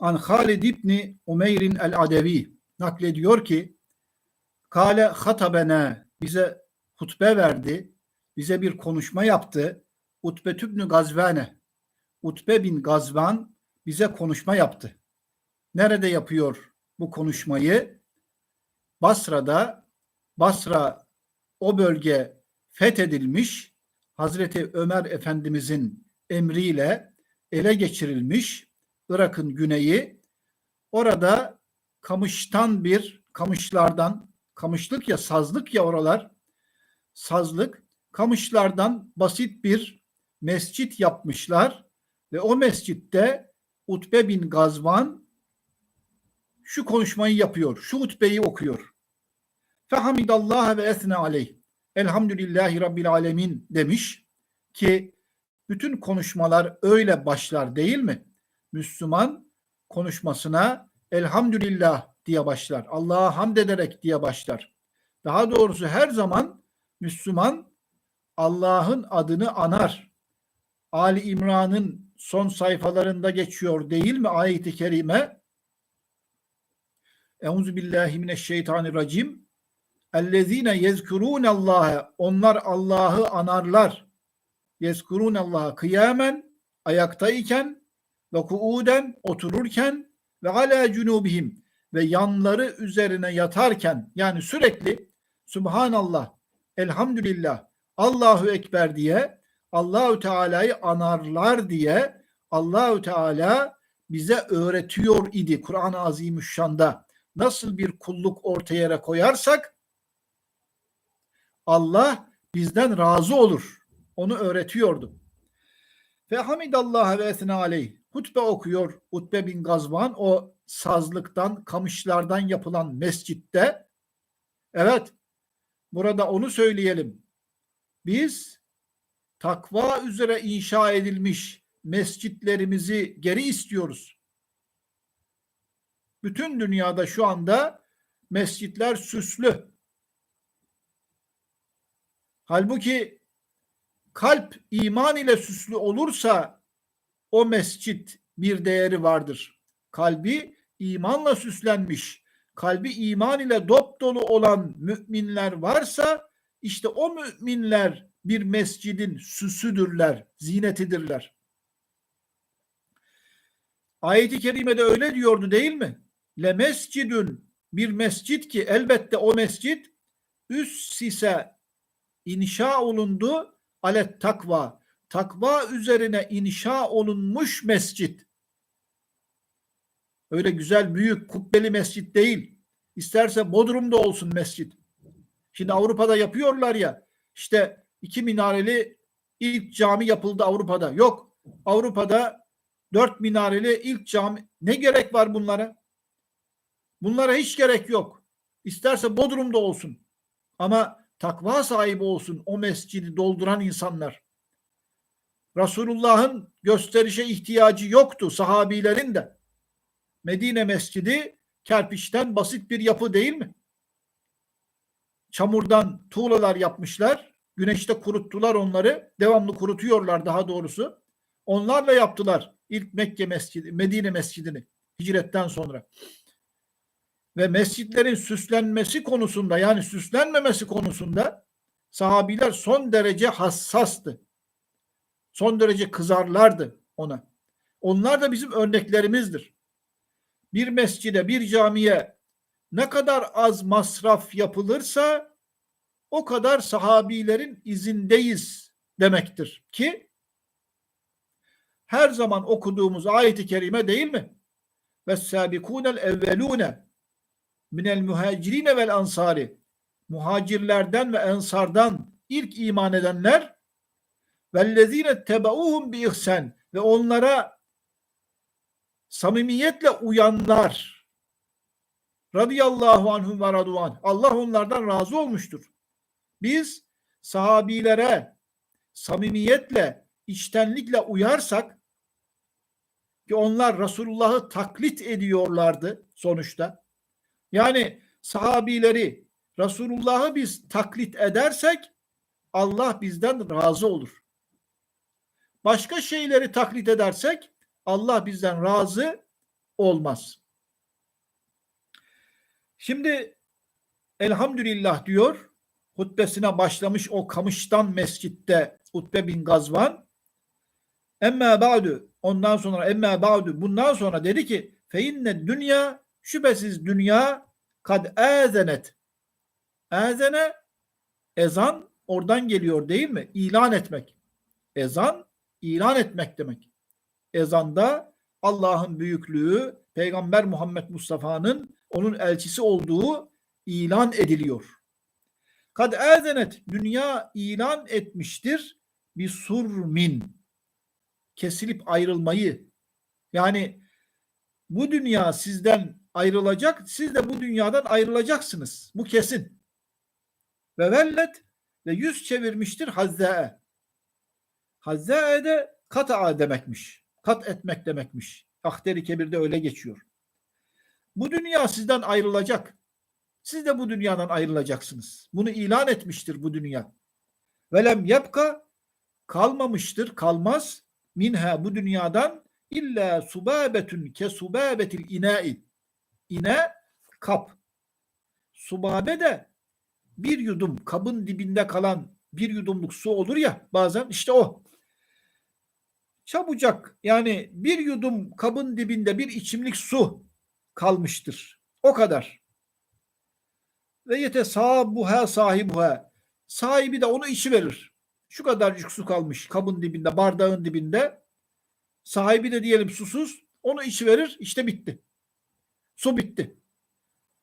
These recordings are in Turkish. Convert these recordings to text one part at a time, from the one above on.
An Halid İbni Umeyr'in el-Adevi naklediyor ki Kale hatabena bize hutbe verdi, bize bir konuşma yaptı. Utbe tübnü Gazvane Utbe bin Gazvan bize konuşma yaptı. Nerede yapıyor bu konuşmayı? Basra'da Basra o bölge fethedilmiş Hazreti Ömer Efendimizin emriyle ele geçirilmiş Irak'ın güneyi orada kamıştan bir kamışlardan kamışlık ya sazlık ya oralar sazlık kamışlardan basit bir mescit yapmışlar ve o mescitte Utbe bin Gazvan şu konuşmayı yapıyor. Şu hutbeyi okuyor. Fehamidallah ve esne aleyh. Elhamdülillahi Rabbil alemin demiş ki bütün konuşmalar öyle başlar değil mi? Müslüman konuşmasına elhamdülillah diye başlar. Allah'a hamd ederek diye başlar. Daha doğrusu her zaman Müslüman Allah'ın adını anar. Ali İmran'ın son sayfalarında geçiyor değil mi ayet-i kerime? Euzu billahi mineşşeytanirracim. Ellezine yezkurun Allah'a onlar Allah'ı anarlar. Yezkurun Allah'a kıyamen ayaktayken ve kuuden otururken ve ala cunubihim ve yanları üzerine yatarken yani sürekli Subhanallah, Elhamdülillah, Allahu Ekber diye Allahü Teala'yı anarlar diye Allahü Teala bize öğretiyor idi Kur'an-ı Azimüşşan'da. Nasıl bir kulluk ortaya koyarsak Allah bizden razı olur. Onu öğretiyordu. Ve hamidallah ve esna aleyh. Hutbe okuyor Utbe bin Gazvan o sazlıktan, kamışlardan yapılan mescitte. Evet, burada onu söyleyelim. Biz takva üzere inşa edilmiş mescitlerimizi geri istiyoruz. Bütün dünyada şu anda mescitler süslü. Halbuki kalp iman ile süslü olursa o mescit bir değeri vardır. Kalbi imanla süslenmiş, kalbi iman ile dop dolu olan müminler varsa işte o müminler bir mescidin süsüdürler, zinetidirler. Ayet-i kerimede öyle diyordu değil mi? Le mescidün bir mescit ki elbette o mescit üst sise inşa olundu alet takva. Takva üzerine inşa olunmuş mescit. Öyle güzel büyük kubbeli mescit değil. İsterse Bodrum'da olsun mescit. Şimdi Avrupa'da yapıyorlar ya işte iki minareli ilk cami yapıldı Avrupa'da. Yok Avrupa'da dört minareli ilk cami ne gerek var bunlara? Bunlara hiç gerek yok. İsterse Bodrum'da olsun. Ama takva sahibi olsun o mescidi dolduran insanlar. Resulullah'ın gösterişe ihtiyacı yoktu sahabilerin de. Medine Mescidi kerpiçten basit bir yapı değil mi? Çamurdan tuğlalar yapmışlar. Güneşte kuruttular onları. Devamlı kurutuyorlar daha doğrusu. Onlarla yaptılar ilk Mekke Mescidi, Medine Mescidini hicretten sonra. Ve mescitlerin süslenmesi konusunda yani süslenmemesi konusunda sahabiler son derece hassastı. Son derece kızarlardı ona. Onlar da bizim örneklerimizdir. Bir mescide, bir camiye ne kadar az masraf yapılırsa o kadar sahabilerin izindeyiz demektir ki her zaman okuduğumuz ayeti kerime değil mi? Ve sabikunel evvelune minel muhacirine vel ansari muhacirlerden ve ensardan ilk iman edenler vellezine tebauhum bi ihsan ve onlara samimiyetle uyanlar radıyallahu anhum ve raduan Allah onlardan razı olmuştur. Biz sahabilere samimiyetle içtenlikle uyarsak ki onlar Resulullah'ı taklit ediyorlardı sonuçta. Yani sahabileri Resulullah'ı biz taklit edersek Allah bizden razı olur. Başka şeyleri taklit edersek Allah bizden razı olmaz. Şimdi elhamdülillah diyor hutbesine başlamış o Kamış'tan mescitte Utbe bin Gazvan emme ba'du ondan sonra emme ba'du bundan sonra dedi ki fe inne dünya şüphesiz dünya kad ezenet ezene ezan oradan geliyor değil mi? İlan etmek. Ezan ilan etmek demek. Ezanda Allah'ın büyüklüğü, Peygamber Muhammed Mustafa'nın onun elçisi olduğu ilan ediliyor. Kad ezenet dünya ilan etmiştir bir surmin kesilip ayrılmayı. Yani bu dünya sizden ayrılacak, siz de bu dünyadan ayrılacaksınız. Bu kesin. Ve vellet ve yüz çevirmiştir hazzae. Hazzae de kata'a demekmiş. Kat etmek demekmiş. Ahteri Kebir'de öyle geçiyor. Bu dünya sizden ayrılacak. Siz de bu dünyadan ayrılacaksınız. Bunu ilan etmiştir bu dünya. Velem yapka kalmamıştır, kalmaz minha bu dünyadan illa subabetun ke subabetil inai. İne kap. Subabe de bir yudum kabın dibinde kalan bir yudumluk su olur ya bazen işte o. Çabucak yani bir yudum kabın dibinde bir içimlik su kalmıştır. O kadar. Ve yete sahibuha sahibuha. Sahibi de onu içi verir. Şu kadarcık su kalmış kabın dibinde, bardağın dibinde. Sahibi de diyelim susuz. Onu içi verir. işte bitti. Su bitti.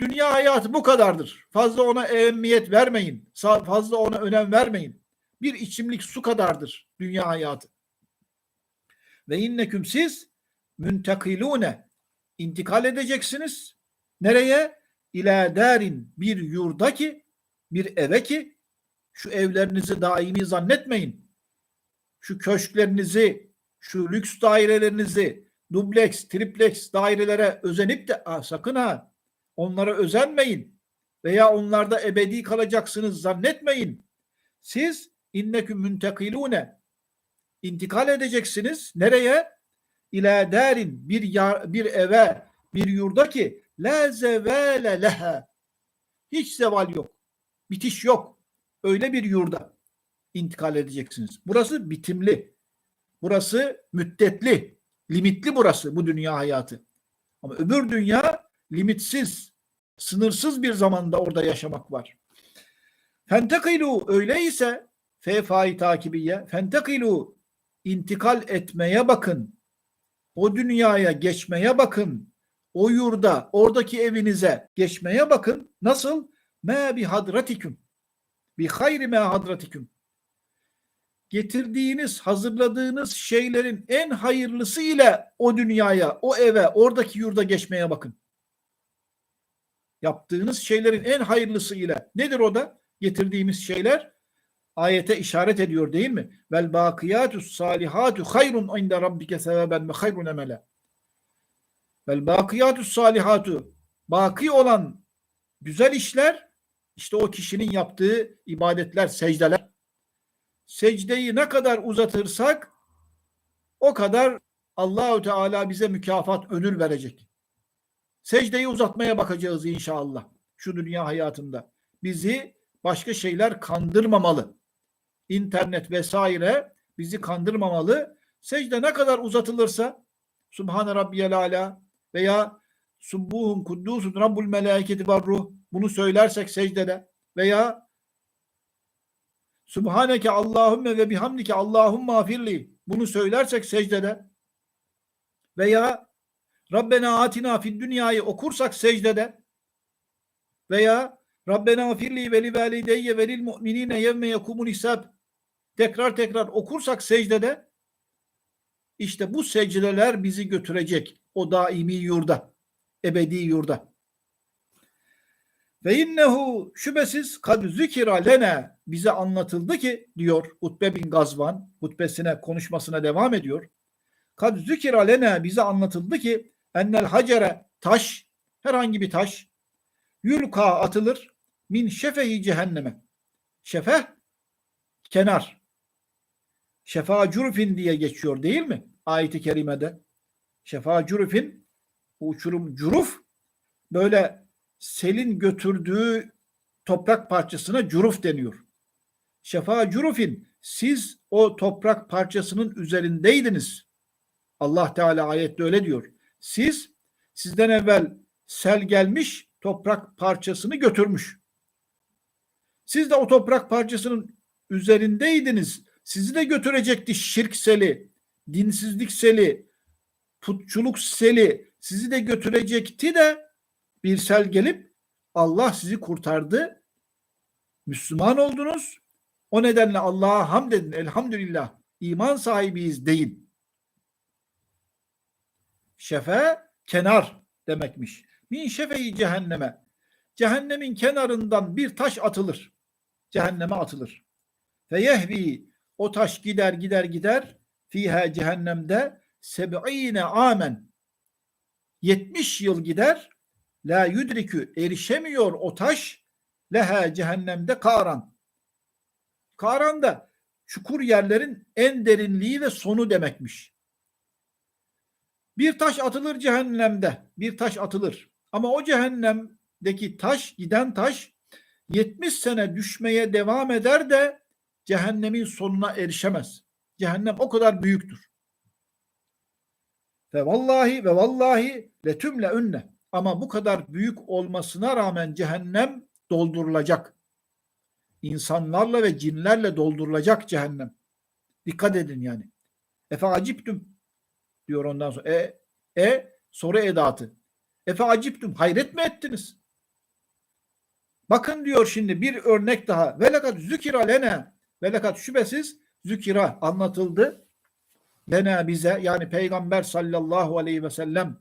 Dünya hayatı bu kadardır. Fazla ona ehemmiyet vermeyin. Fazla ona önem vermeyin. Bir içimlik su kadardır dünya hayatı. Ve inneküm siz müntekilune intikal edeceksiniz. Nereye? İlâ derin bir yurda ki bir eve ki şu evlerinizi daimi zannetmeyin. Şu köşklerinizi, şu lüks dairelerinizi, dubleks, triplex dairelere özenip de ah, sakın ha onlara özenmeyin veya onlarda ebedi kalacaksınız zannetmeyin. Siz inneküm müntekilune intikal edeceksiniz. Nereye? İlâ derin bir, yar, bir eve, bir yurda ki la zevâle leha hiç zeval yok. Bitiş yok. Öyle bir yurda intikal edeceksiniz. Burası bitimli. Burası müddetli. Limitli burası bu dünya hayatı. Ama öbür dünya limitsiz, sınırsız bir zamanda orada yaşamak var. Fentekilu öyleyse fefai takibiye fentekilu intikal etmeye bakın. O dünyaya geçmeye bakın. O yurda, oradaki evinize geçmeye bakın. Nasıl? Me bi hadratiküm. Bi hayri me hadratiküm. Getirdiğiniz, hazırladığınız şeylerin en hayırlısı ile o dünyaya, o eve, oradaki yurda geçmeye bakın. Yaptığınız şeylerin en hayırlısı ile. Nedir o da? Getirdiğimiz şeyler ayete işaret ediyor değil mi? Vel bakiyatus salihatu hayrun inde rabbike sevaben ve hayrun emele. Vel bakiyatus salihatu baki olan güzel işler işte o kişinin yaptığı ibadetler, secdeler. Secdeyi ne kadar uzatırsak o kadar Allahü Teala bize mükafat ödül verecek. Secdeyi uzatmaya bakacağız inşallah şu dünya hayatında. Bizi başka şeyler kandırmamalı. İnternet vesaire bizi kandırmamalı. Secde ne kadar uzatılırsa Subhane Rabbiyel Ala veya Subbuhun Kuddusun Rabbul Meleketi var ruh bunu söylersek secdede veya Subhaneke Allahümme ve bihamdike Allahümme afirli bunu söylersek secdede veya Rabbena atina fid dünyayı okursak secdede veya Rabbena afirli ve li valideyye ve lil mu'minine yevme yekumul hisab tekrar tekrar okursak secdede işte bu secdeler bizi götürecek o daimi yurda, ebedi yurda. Ve innehu şüphesiz kad zikira lene bize anlatıldı ki diyor Utbe bin Gazvan hutbesine konuşmasına devam ediyor. Kad zikira lene bize anlatıldı ki ennel hacere taş herhangi bir taş yulka atılır min şefehi cehenneme. Şefeh kenar. Şefa cürfin diye geçiyor değil mi? Ayet-i kerimede. Şefa cürfin O uçurum curuf böyle selin götürdüğü toprak parçasına curuf deniyor. Şefa curufin siz o toprak parçasının üzerindeydiniz. Allah Teala ayette öyle diyor. Siz sizden evvel sel gelmiş toprak parçasını götürmüş. Siz de o toprak parçasının üzerindeydiniz. Sizi de götürecekti şirk seli, dinsizlik seli, putçuluk seli sizi de götürecekti de bir sel gelip Allah sizi kurtardı. Müslüman oldunuz. O nedenle Allah'a hamd edin. Elhamdülillah. İman sahibiyiz deyin. Şefe kenar demekmiş. Min şefeyi cehenneme. Cehennemin kenarından bir taş atılır. Cehenneme atılır. Fe yehvi o taş gider gider gider fiha cehennemde seb'ine amen 70 yıl gider la yudrikü erişemiyor o taş leha cehennemde karan. Karan da çukur yerlerin en derinliği ve sonu demekmiş. Bir taş atılır cehennemde. Bir taş atılır. Ama o cehennemdeki taş, giden taş 70 sene düşmeye devam eder de cehennemin sonuna erişemez. Cehennem o kadar büyüktür. Ve vallahi ve vallahi letümle ünne. Ama bu kadar büyük olmasına rağmen cehennem doldurulacak. İnsanlarla ve cinlerle doldurulacak cehennem. Dikkat edin yani. Efe aciptüm diyor ondan sonra. E, e soru edatı. Efe aciptüm hayret mi ettiniz? Bakın diyor şimdi bir örnek daha. Velakat zükira lene. Velakat şüphesiz zükira anlatıldı. Lena bize yani Peygamber sallallahu aleyhi ve sellem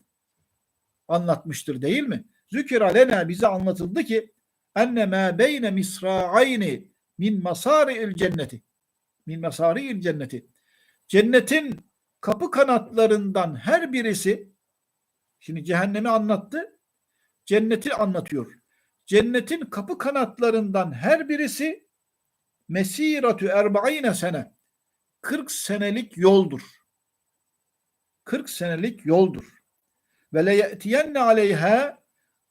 anlatmıştır değil mi? Zükira lena bize anlatıldı ki enne ma beyne misra'ayni min masari'il cenneti min masari'il cenneti cennetin kapı kanatlarından her birisi şimdi cehennemi anlattı cenneti anlatıyor cennetin kapı kanatlarından her birisi mesiratu erba'ine sene 40 senelik yoldur 40 senelik yoldur ve le aleyha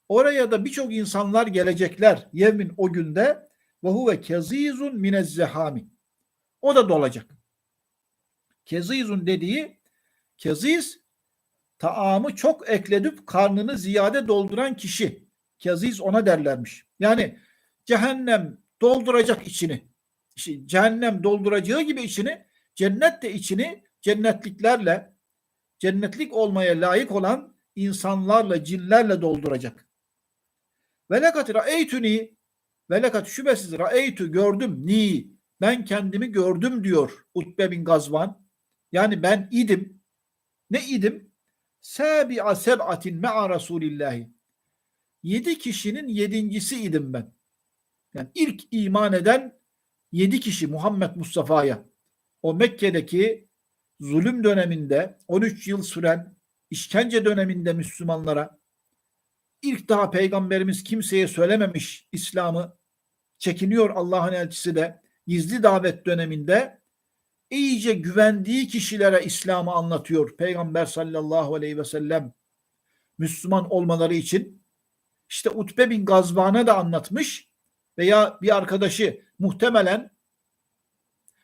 oraya da birçok insanlar gelecekler yevmin o günde ve huve kezizun minezzehami o da dolacak. Kezizun dediği keziz taamı çok ekledip karnını ziyade dolduran kişi. Keziz ona derlermiş. Yani cehennem dolduracak içini. Cehennem dolduracağı gibi içini cennet de içini cennetliklerle cennetlik olmaya layık olan insanlarla, cinlerle dolduracak. Velakat ra'eytuni velakat şüphesiz ra'eytu gördüm ni ben kendimi gördüm diyor Utbe bin Gazvan. Yani ben idim. Ne idim? Sabi'a seb'atin me'a Resulillahi. Yedi kişinin yedincisi idim ben. Yani ilk iman eden yedi kişi Muhammed Mustafa'ya. O Mekke'deki zulüm döneminde 13 yıl süren işkence döneminde Müslümanlara ilk daha peygamberimiz kimseye söylememiş İslam'ı çekiniyor Allah'ın elçisi de gizli davet döneminde iyice güvendiği kişilere İslam'ı anlatıyor Peygamber sallallahu aleyhi ve sellem Müslüman olmaları için işte Utbe bin Gazvan'a da anlatmış veya bir arkadaşı muhtemelen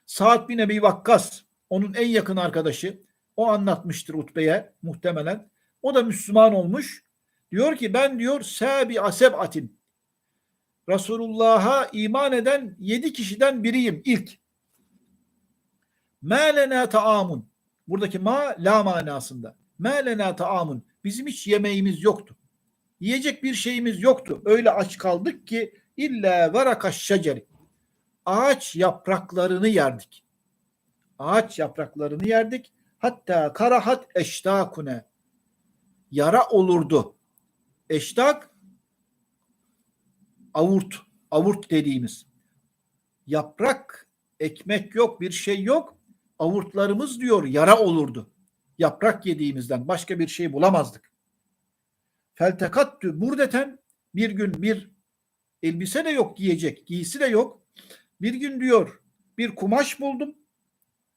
Saad bin Ebi Vakkas onun en yakın arkadaşı o anlatmıştır Utbe'ye muhtemelen. O da Müslüman olmuş. Diyor ki ben diyor sebi asebatin Resulullah'a iman eden yedi kişiden biriyim ilk. Mâlena taamun. Buradaki ma la manasında. Mâlena taamun. Bizim hiç yemeğimiz yoktu. Yiyecek bir şeyimiz yoktu. Öyle aç kaldık ki illa varakaş şeceri. Ağaç yapraklarını yerdik. Ağaç yapraklarını yerdik. Hatta karahat eştakune. Yara olurdu. Eştak avurt, avurt dediğimiz. Yaprak, ekmek yok, bir şey yok. Avurtlarımız diyor yara olurdu. Yaprak yediğimizden başka bir şey bulamazdık. Feltekattü burdeten bir gün bir elbise de yok giyecek, giysi de yok. Bir gün diyor bir kumaş buldum.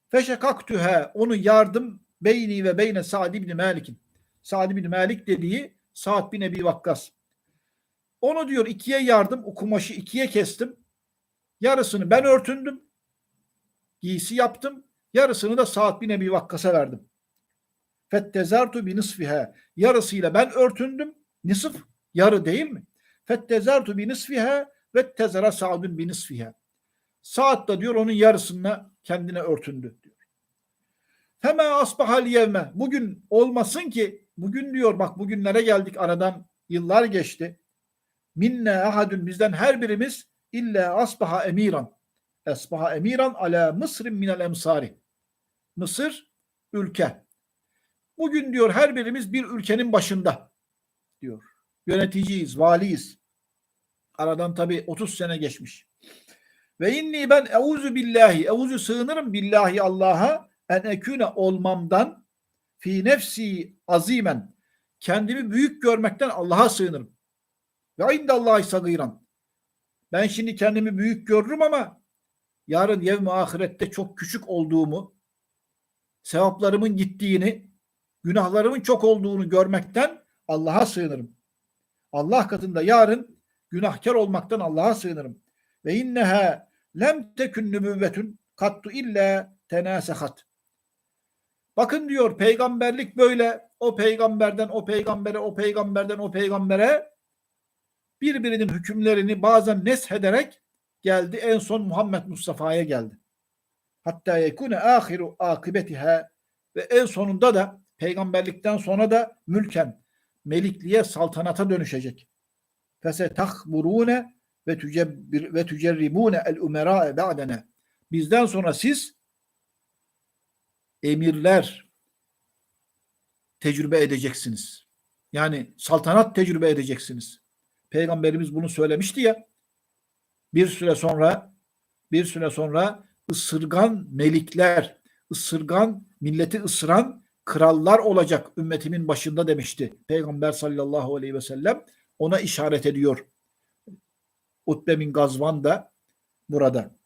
Feşekaktühe onu yardım beyni ve beyne Sa'd ibn Malik'in. Sa'd bin Malik dediği Sa'd bin Ebi Vakkas. Onu diyor ikiye yardım. O kumaşı ikiye kestim. Yarısını ben örtündüm. Giysi yaptım. Yarısını da Sa'd bin Ebi Vakkas'a verdim. Fettezertu bi nisfiha. Yarısıyla ben örtündüm. Nisf yarı değil mi? Fettezertu bi nisfiha ve tezera Sa'dun bi nisfiha. Saat da diyor onun yarısını kendine örtündü diyor. Hemen asbahal yevme. Bugün olmasın ki bugün diyor bak bugünlere geldik aradan yıllar geçti. Minne ahadun bizden her birimiz illa asbaha emiran. Asbaha emiran ala Mısır'ın minel emsari. Mısır ülke. Bugün diyor her birimiz bir ülkenin başında diyor. Yöneticiyiz, valiyiz. Aradan tabi 30 sene geçmiş. Ve inni ben euzu billahi, euzu sığınırım billahi Allah'a en eküne olmamdan fi nefsi azimen kendimi büyük görmekten Allah'a sığınırım. Ve indallahi sagıran. Ben şimdi kendimi büyük görürüm ama yarın yevmi ahirette çok küçük olduğumu, sevaplarımın gittiğini, günahlarımın çok olduğunu görmekten Allah'a sığınırım. Allah katında yarın günahkar olmaktan Allah'a sığınırım. Ve inneha lem tekün nübüvvetün kattu illa tenasehat. Bakın diyor peygamberlik böyle o peygamberden o peygambere o peygamberden o peygambere birbirinin hükümlerini bazen neshederek geldi. En son Muhammed Mustafa'ya geldi. Hatta yekune ahiru akibetiha ve en sonunda da peygamberlikten sonra da mülken melikliğe saltanata dönüşecek. Fese tahburune ve tücebbir ve tücerribune el umera ba'dene. Bizden sonra siz emirler tecrübe edeceksiniz. Yani saltanat tecrübe edeceksiniz. Peygamberimiz bunu söylemişti ya. Bir süre sonra bir süre sonra ısırgan melikler, ısırgan milleti ısıran krallar olacak ümmetimin başında demişti. Peygamber sallallahu aleyhi ve sellem ona işaret ediyor. Utbe bin Gazvan da burada.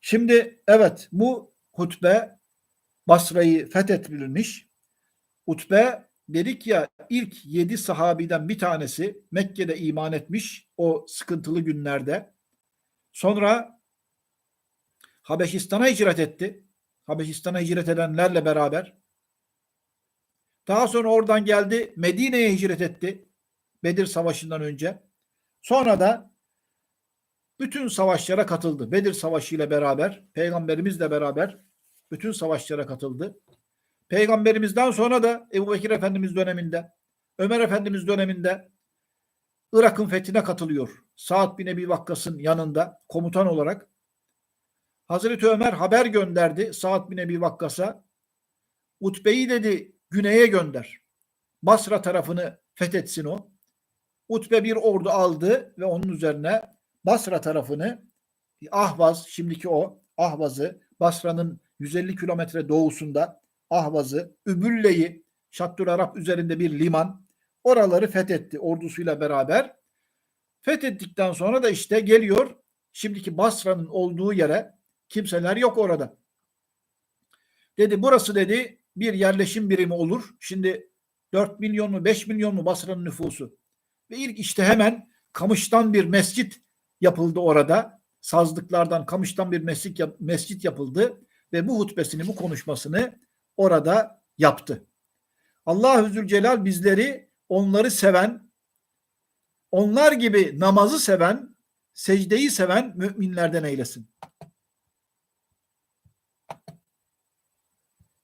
Şimdi evet bu hutbe Basra'yı fethetmiş. Utbe dedik ya ilk yedi sahabiden bir tanesi Mekke'de iman etmiş o sıkıntılı günlerde. Sonra Habeşistan'a hicret etti. Habeşistan'a hicret edenlerle beraber. Daha sonra oradan geldi Medine'ye hicret etti. Bedir Savaşı'ndan önce. Sonra da bütün savaşlara katıldı. Bedir Savaşı ile beraber, peygamberimizle beraber bütün savaşlara katıldı. Peygamberimizden sonra da Ebu Bekir Efendimiz döneminde, Ömer Efendimiz döneminde Irak'ın fethine katılıyor. Saad bin Ebi Vakkas'ın yanında komutan olarak. Hazreti Ömer haber gönderdi Saad bin Ebi Vakkas'a. Utbe'yi dedi güneye gönder. Basra tarafını fethetsin o. Utbe bir ordu aldı ve onun üzerine Basra tarafını Ahvaz şimdiki o Ahvaz'ı Basra'nın 150 kilometre doğusunda Ahvaz'ı, Übülle'yi Şattül Arap üzerinde bir liman oraları fethetti ordusuyla beraber. Fethettikten sonra da işte geliyor şimdiki Basra'nın olduğu yere kimseler yok orada. Dedi burası dedi bir yerleşim birimi olur. Şimdi 4 milyon mu 5 milyon mu Basra'nın nüfusu. Ve ilk işte hemen Kamış'tan bir mescit yapıldı orada. Sazlıklardan Kamış'tan bir mescit, mescit yapıldı ve bu hutbesini, bu konuşmasını orada yaptı. Allah Zülcelal bizleri onları seven, onlar gibi namazı seven, secdeyi seven müminlerden eylesin.